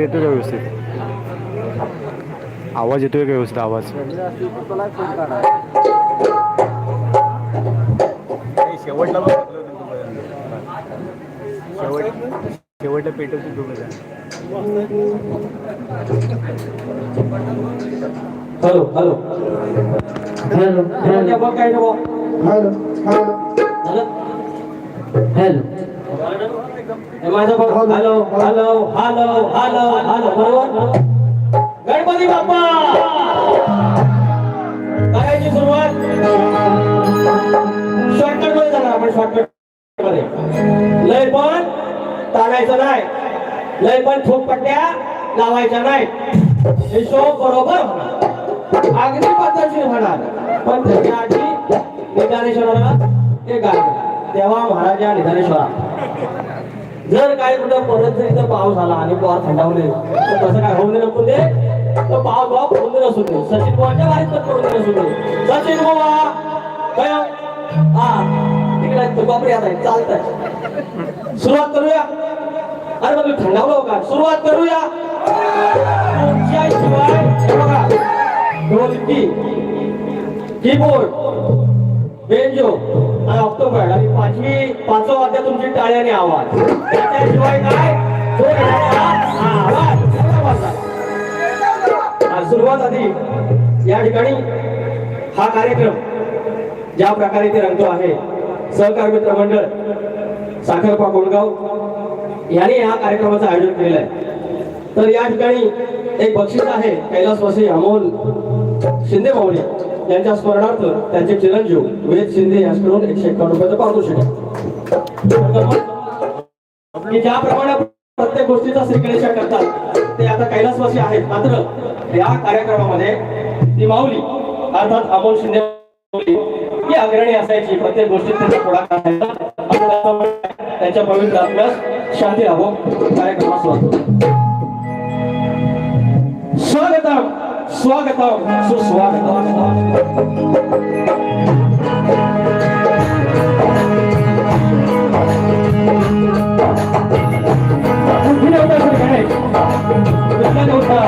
आवाज तर येतोय का व्यवस्थित? आवाज येतोय का व्यवस्थित आवाज? शेवटला शेवट शेवटला जण. Hello hello. Hello hello. Hello hello. Hello. माझं बघ. Hello hello hello. Hello hello बरोबर? गणपती बाप्पा! करायची सुरुवात. शॉर्टकटमध्ये जाणार आपण शॉर्टकटमध्ये. लय पण ताणायचं नाही. लय पण ठोक पट्ट्या लावायच्या नाही. हे शो बरोबर होणार. अगदी पद्धतशीर होणार. पण त्याच्या आधी निधानेश्वराला ते गाणं. तेव्हा महाराजा निधानेश्वरा जर काय कुठं परत जर इथं पाऊस आला आणि पवार थंडावले तर तसं काय होऊन दे नको दे. तर पाव भाव पडून दे नसून सचिन पवारच्या बारीक पण पडून दे नसून सचिन बाबा! काय हो? हा? तिकडे तो बापरे आता चालतंय. सुरुवात करूया. अरे मग थंडावलो थंडावलं का? सुरुवात करूया. ढोलकी कीबोर्ड बेंजो. आणि ऑक्टोबर आणि पाचवी पाचवा वाद्य तुमची टाळ्याने आवाज. त्याच्याशिवाय काय? आवाज. आज सुरुवात आधी या ठिकाणी हा कार्यक्रम ज्या प्रकारे ते रंगतो आहे. सहकार मित्र मंडळ साखरपा कोणगाव यांनी या कार्यक्रमाचं आयोजन केलेलं आहे. तर या ठिकाणी एक बक्षीस आहे कैलासवासी अमोल शिंदे माऊली. यांच्या स्मरणार्थ त्यांचे चिरंजीव वेद शिंदे यांच्याकडून एकशे एकावन्न रुपयाचं पारितोषिक आहे. ज्याप्रमाणे प्रत्येक गोष्टीचा श्रीगणेश करतात ते आता कैलासवासी आहेत. मात्र या कार्यक्रमामध्ये ती माऊली अर्थात अमोल शिंदे ही अग्रणी असायची. प्रत्येक गोष्टीत त्यांचा पुढाकार त्यांच्या पवित्र आत्म्यास शांती राहो. कार्यक्रमास स्वागतम. स्वागतम सुस्वागतम आणखी होता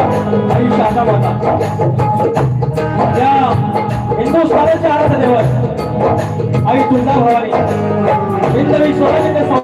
त्या हिंदुस्थानाचे आराध्य देवत आई तुळजा भवानी हिंदवी स्वराज्य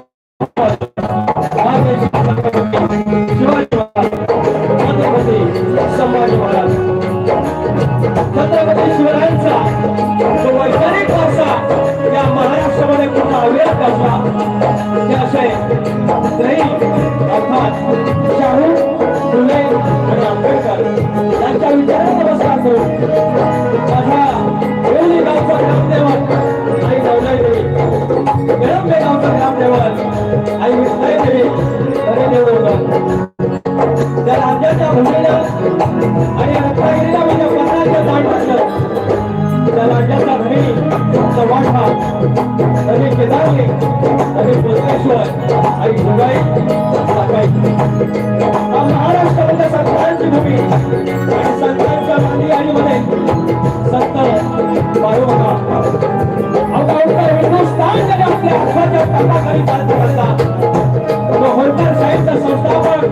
संस्थापक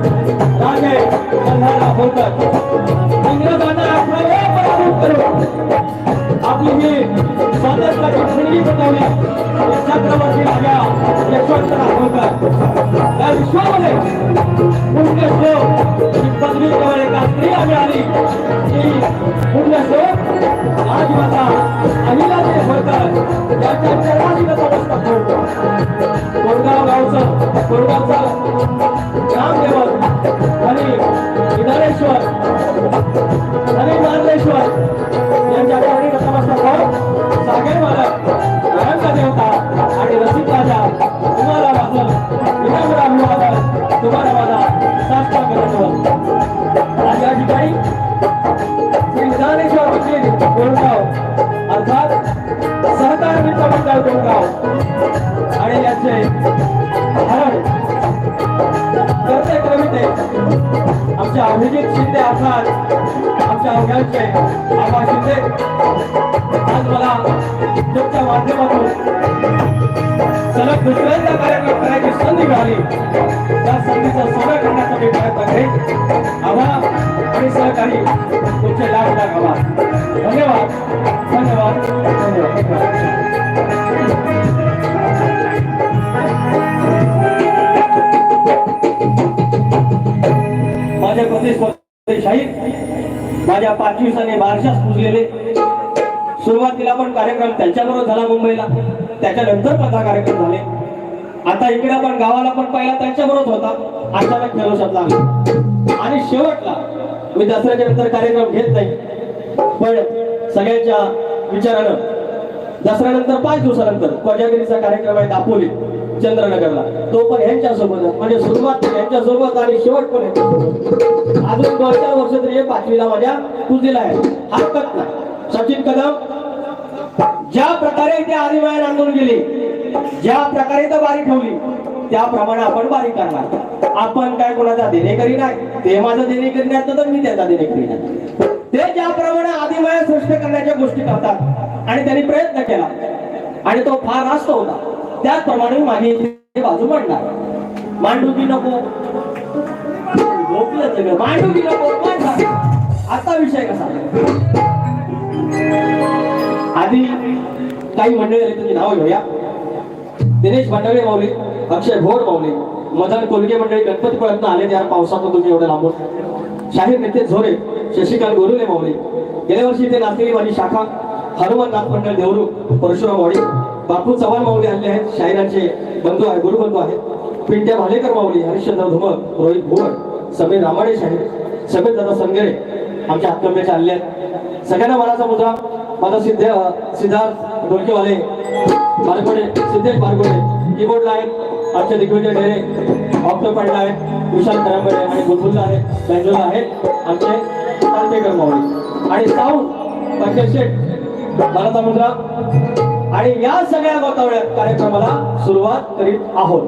राजे इंग्रजांना आपला पराभूत करून आपली ही स्वातंत्र्याची खिंडी बनवली हे छत्रपती राजा यशवंतराव होळकर या विश्वामध्ये पुण्यश्लोक ही पदवी केवळ एका स्त्रीला मिळाली ती पुण्यश्लोक माझा अहिलादेवी होळकर याच्या चरणाची नतमस्तक ठेवतो कोरगाव गावचं कोरगावचं रामदेवन आणि विधानेश्वर आणि मार्लेश्वर यांच्या चरणी सागर मालक रंग देवता आणि रसिक राजा तुम्हाला माझं विनम्र अभिवादन तुम्हाला माझा साष्टांग आबा आज मला तुमच्या माध्यमातून सलग दुसऱ्यांदा कार्यक्रम करायची संधी मिळाली. त्या संधीचा सोनं करण्याचा मी प्रयत्न करेन. आभार आणि सहकारी तुमचे लाख लाख आभार. धन्यवाद. धन्यवाद. धन्यवाद. माझे प्रतिस्पर्धी शाहीर माझ्या पाच दिवसांनी बारशास पुजलेले. सुरुवातीला पण कार्यक्रम त्यांच्याबरोबर झाला मुंबईला. त्याच्यानंतर पंधरा कार्यक्रम झाले. आता इकडे पण गावाला पण पहिला त्यांच्याबरोबर होता. अचानक फेलोशिप लागला आणि शेवटला मी दसऱ्याच्या नंतर कार्यक्रम घेत नाही. पण सगळ्यांच्या विचारानं दसऱ्यानंतर पाच दिवसानंतर कोजागिरीचा कार्यक्रम आहे दापोली. चंद्रनगरला. तो पण ह्यांच्या म्हणजे सुरुवात यांच्या सोबत आणि शेवट पण यांच्यासोबत. अजून दोन चार वर्ष तरी पाचवीला माझ्या तुझीला आहे. हरकत नाही सचिन कदम ज्या प्रकारे ते आदिमायन आणून गेली ज्या प्रकारे तर बारी ठेवली त्याप्रमाणे आपण बारी करणार. आपण काय कोणाचा देणेकरी नाही. ते माझं देणेकरी नाही तर मी त्याचा देणेकरी नाही. ते ज्याप्रमाणे आदिमाया सृष्ट करण्याच्या गोष्टी करतात आणि त्यांनी प्रयत्न केला आणि तो फार रास्त होता. त्याचप्रमाणे माझी बाजू मांडणार. मांडुकी नको. झोपलं सगळं. मांडुकी नको. आता विषय कसा? आधी काही मंडळी आली तुम्ही नावं घेऊया. दिनेश मंडळे माऊली अक्षय भोर माऊली मदन कोलगे मंडळी गणपतीपर्यंत आले त्या पावसातून तुम्ही एवढं लांबून. शाहीर नितेश झोरे शशिकांत गोरुले माऊली. गेल्या वर्षी इथे नाचलेली माझी शाखा हनुमान नाथ मंडळ देवरू परशुराम वाडी. बापू चव्हाण माऊली आले आहेत शाहिरांचे बंधू आहे गुरुबंधू आहेत. पिंट्या भालेकर माऊली हरिश्चंद्र धुमक रोहित भुवन समीर रामाडे शाहीर समीर दादा संगरे आमच्या हातकंब्याचे आले आहेत. सगळ्यांना मनाचा मुद्रा माझा सिद्ध सिद्धार्थ डोलकेवाले बारगोडे सिद्धेश बारगोडे कीबोर्डला आहेत आमचे दिग्विजय ढेरे ऑक्टो पडला आहे विशाल करंबडे आणि बुलबुलला आहे बँजोला आहेत आमचे तांतेकर माऊली. आणि साऊंड पंकज शेठ मनाचा मुद्रा आणि या सगळ्या वातावरणात कार्यक्रमाला सुरुवात करीत आहोत.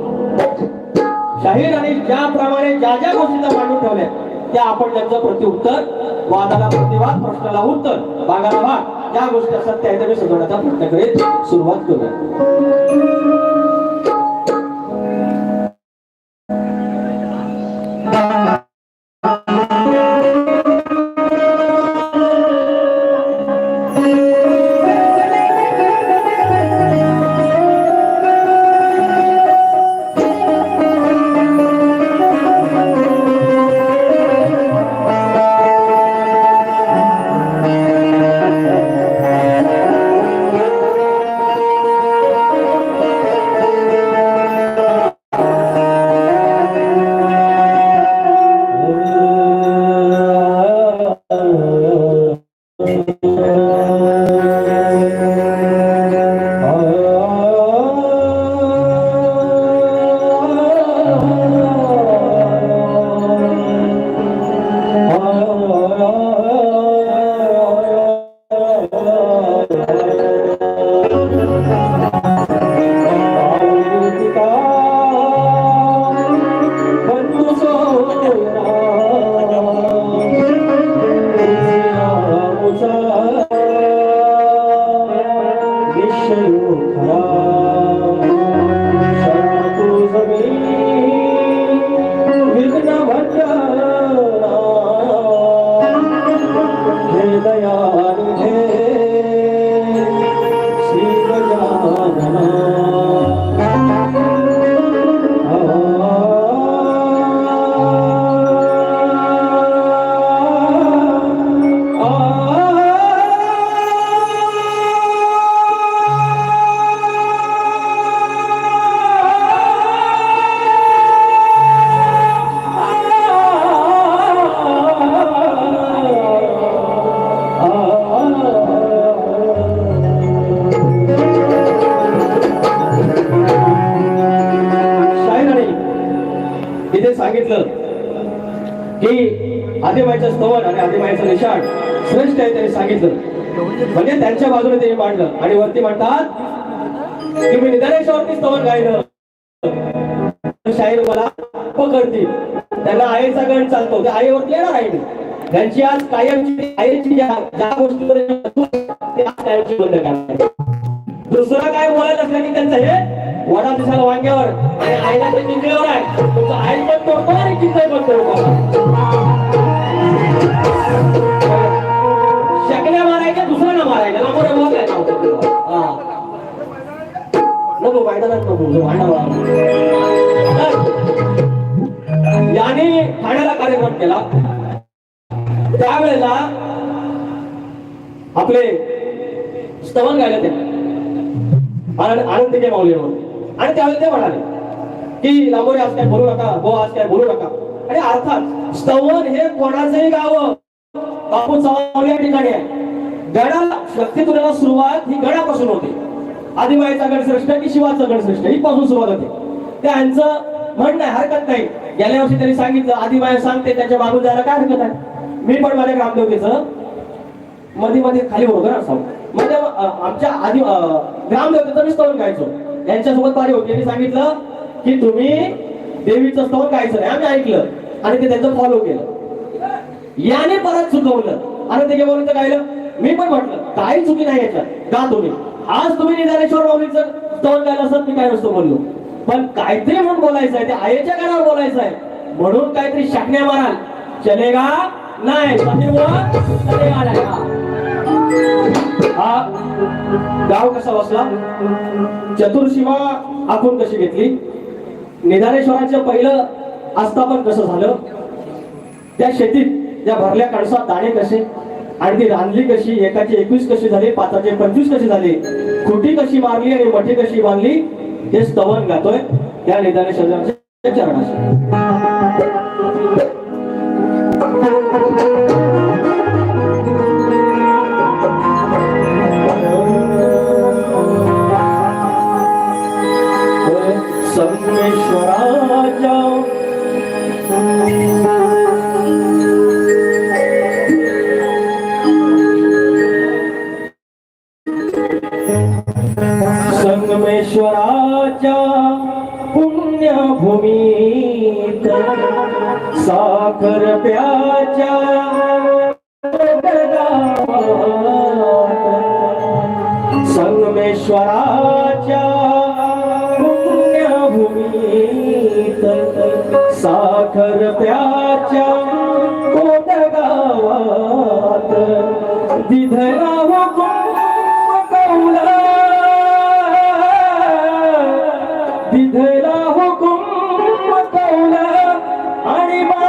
शाहीर आणि ज्याप्रमाणे ज्या ज्या गोष्टींना मांडून ठेवल्या त्या आपण त्यांचं प्रतिउत्तर वादाला प्रतिवाद प्रश्नाला उत्तर भागाला भाग ज्या गोष्टी असतात त्या मी सजवण्याचा प्रयत्न करीत सुरुवात करूया. तिथे सांगितलं की आदिमाईचं स्तवन आणि आदिमाईचं निशाण श्रेष्ठ आहे त्यांनी सांगितलं. म्हणजे त्यांच्या बाजूने ते मांडलं. आणि वरती म्हणतात की मी निधनेश्वरती स्तवन गायलं. शाहीर मला पकडतील. त्यांना आईचा गण चालतो. त्या आईवरती येणार आहे त्यांची आज कायमची आईची ज्या ज्या बंद दुसरं काय बोलत असल्याने की त्यांचं हे वडा दिसायला वांग्यावर. आणि आईला ते चिंतेवर आहे. तुमचं आई पण तोडतो आणि चिंता पण तोडतो शकल्या मारायच्या दुसऱ्या ना मारायच्या. नको रे भाऊ नको मैदानात नको भांडावा याने ठाण्याला कार्यक्रम केला. त्यावेळेला आपले स्तवन गायला ते. आनंद माऊली माऊलीवर आणि त्यावेळेला ते म्हणाले की लांबोरे आज काय बोलू नका. बो आज काय बोलू नका. आणि अर्थात स्तवन हे कोणाचंही गाव बापू चव्हाण या ठिकाणी आहे. गडा शक्ती तुला सुरुवात ही गडापासून होते. आदिबाईचा गणश्रेष्ठ की शिवाचा गणश्रेष्ठ ही पासून सुरुवात होते. त्यांचं म्हणणं आहे हरकत नाही. गेल्या वर्षी त्यांनी सांगितलं आदिबाई सांगते त्याच्या मागून जायला काय हरकत आहे? मी पण माझ्या ग्रामदेवतेचं मध्ये मध्ये खाली होतो ना सांगतो म्हणजे आमच्या आधी अ, ग्रामदेवतेचं मी स्तवन गायचो. यांच्यासोबत पारी होती. यांनी सांगितलं की तुम्ही देवीचं स्तवन गायचं नाही. आम्ही ऐकलं. आणि ते त्यांचं फॉलो केलं. याने परत चुकवलं आणि ते बोलून गायलं. मी पण म्हटलं काही चुकी नाही याच्यात. का तुम्ही. आज तुम्ही निधानेश्वर माऊलीचं स्तवन गायलं असत मी काय नसतो बोललो. पण काहीतरी म्हणून बोलायचं आहे. ते आईच्या कानावर बोलायचं आहे. म्हणून काहीतरी शाकण्या माराल. चलेगा? नाही. हा. गाव कसा बसला? चतुर्शिवा आखून कशी घेतली? निधानेश्वरांचं पहिलं आस्थापन कसं झालं? त्या शेतीत त्या भरल्या कणसात दाणे कसे? आणि ती रांधली कशी? एकाची एकवीस कशी झाली? पाचाचे पंचवीस कशी झाली? खुटी कशी मारली आणि मठी कशी बांधली? हे स्तवन गातोय त्या निधानेश्वरांच्या चरणाशी. संगमेश्वराच्या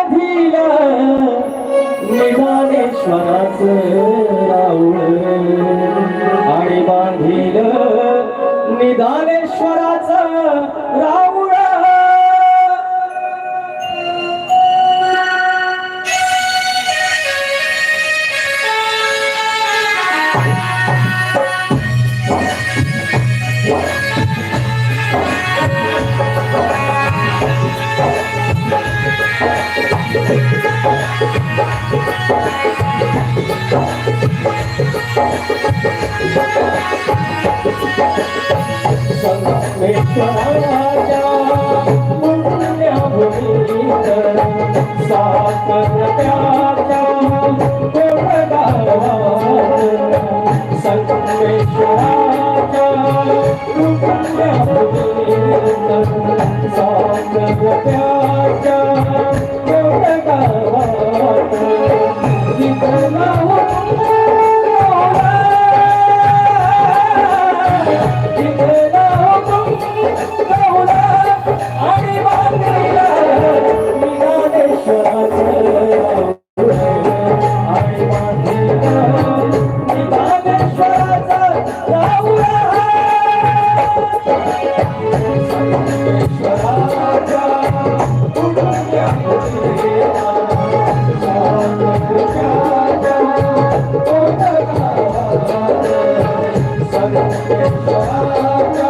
आणि बांधिला राऊळ. आणि बांधील निदानेश्वराचं سنن ۾ Oh, you.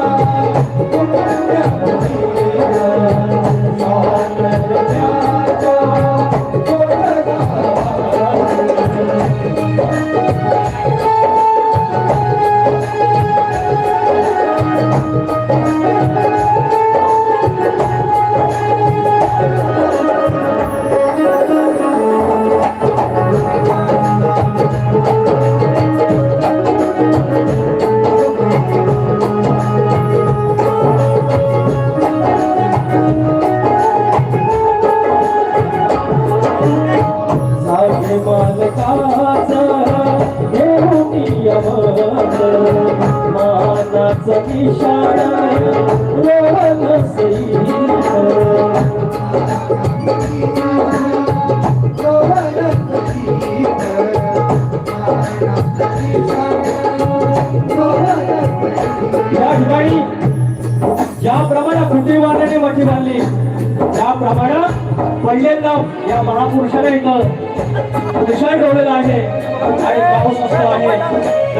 ज्याप्रमाणे पृथ्वीवादाने मठी बांधली त्याप्रमाणे पहिल्यांदा या महापुरुषाने इथं पुरुषा ठेवलेला आहे आणि पाऊस असतो आहे.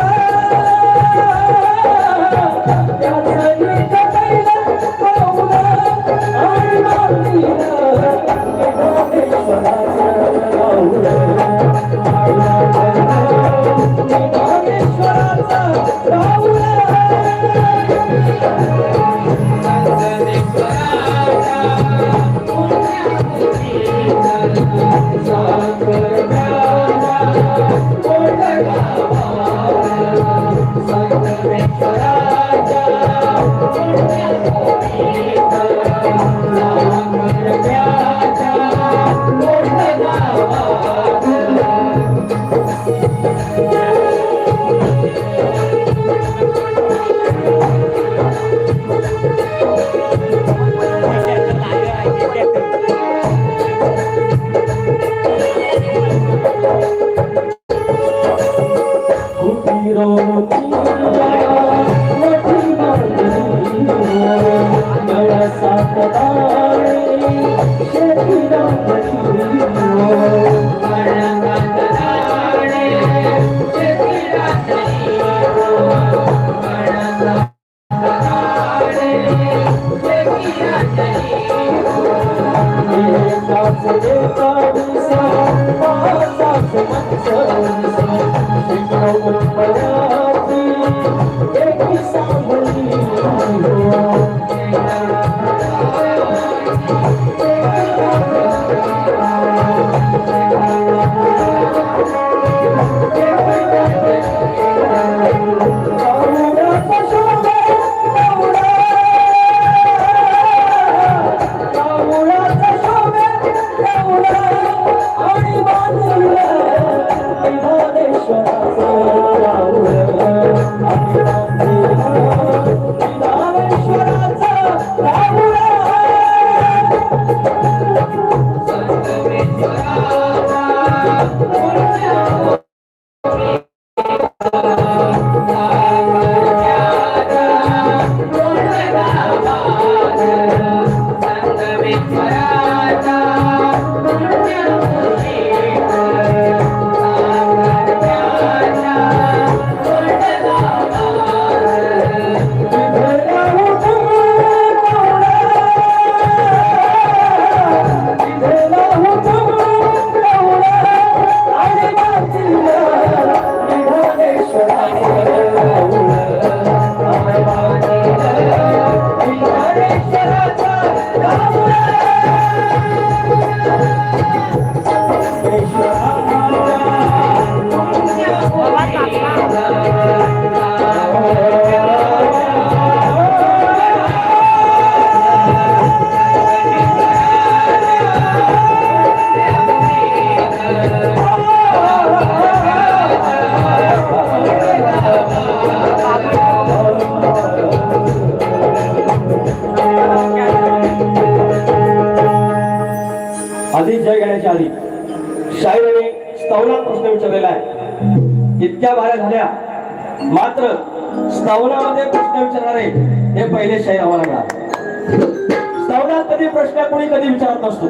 कधी प्रश्न कोणी कधी विचारत नसतो.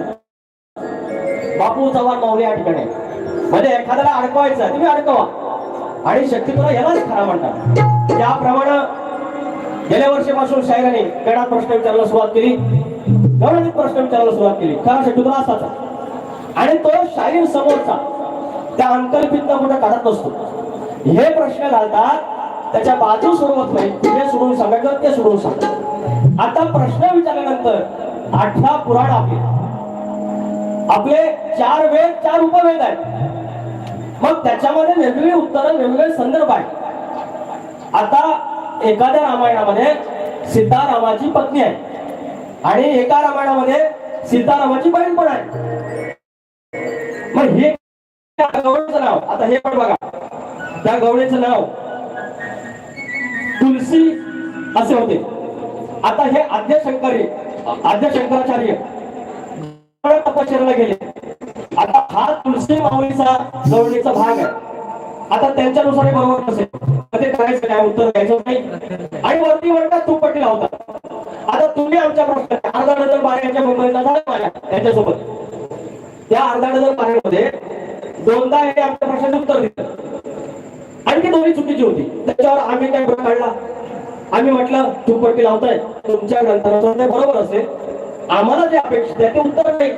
बापू चव्हाण माऊली या ठिकाणी. म्हणजे एखाद्याला अडकवायचं तुम्ही अडकवा. आणि शक्यतो यालाच खरा म्हणतात. त्याप्रमाणे गेल्या वर्षीपासून शायराने गणात प्रश्न विचारायला सुरुवात केली. गौरवित प्रश्न विचारायला सुरुवात केली. खरा शक्तीपुरा असाचा आणि तो शाहीर समोरचा त्या अंकल्पित कुठं काढत नसतो. हे प्रश्न घालतात त्याच्या बाजू सोडवत नाही. हे सोडून सांगायचं ते सोडवून सांगायचं. आता प्रश्न विचारल्यानंतर अठरा पुराण आपले आपले चार वेद चार उपवेद आहेत. मग त्याच्यामध्ये वेगवेगळी उत्तरं वेगवेगळे संदर्भ आहेत. आता एखाद्या रामायणामध्ये सीतारामाची पत्नी आहे. आणि एका रामायणामध्ये सीतारामाची बहीण पण आहे. मग हे गवळीचं नाव आता हे पण बघा. त्या गवळीचं नाव तुलसी असे होते. आता हे आद्य शंकराचार्य. तपश्चर्याला गेले. आता हा तुलसी माऊलीचा जवळीचा भाग आहे. आता त्यांच्यानुसार हे बरोबर नसेल ते करायचं काय? उत्तर द्यायचं नाही. आणि वरती वरतात तू पट्टी लावतात. आता तुम्ही आमच्या प्रश्न अर्धा डझन बाऱ्यांच्या मुंबईला झालं माझ्या. त्यांच्यासोबत. त्या अर्धा डझन बारेमध्ये दोनदा हे आमच्या प्रश्नाचे उत्तर दिलं. आणि ती दोन्ही चुकीची होती. त्याच्यावर आम्ही काय काढला? आम्ही म्हटलं तुमपट्टी लावताय तुमच्या ग्रंथांचं बरोबर असेल. आम्हाला जे अपेक्षित आहे ते उत्तर नाही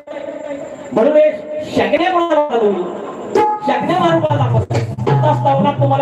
म्हणून एक शकण्या मार्गाला तुम्ही. शकण्या मार्गाला दाखवत तुम्हाला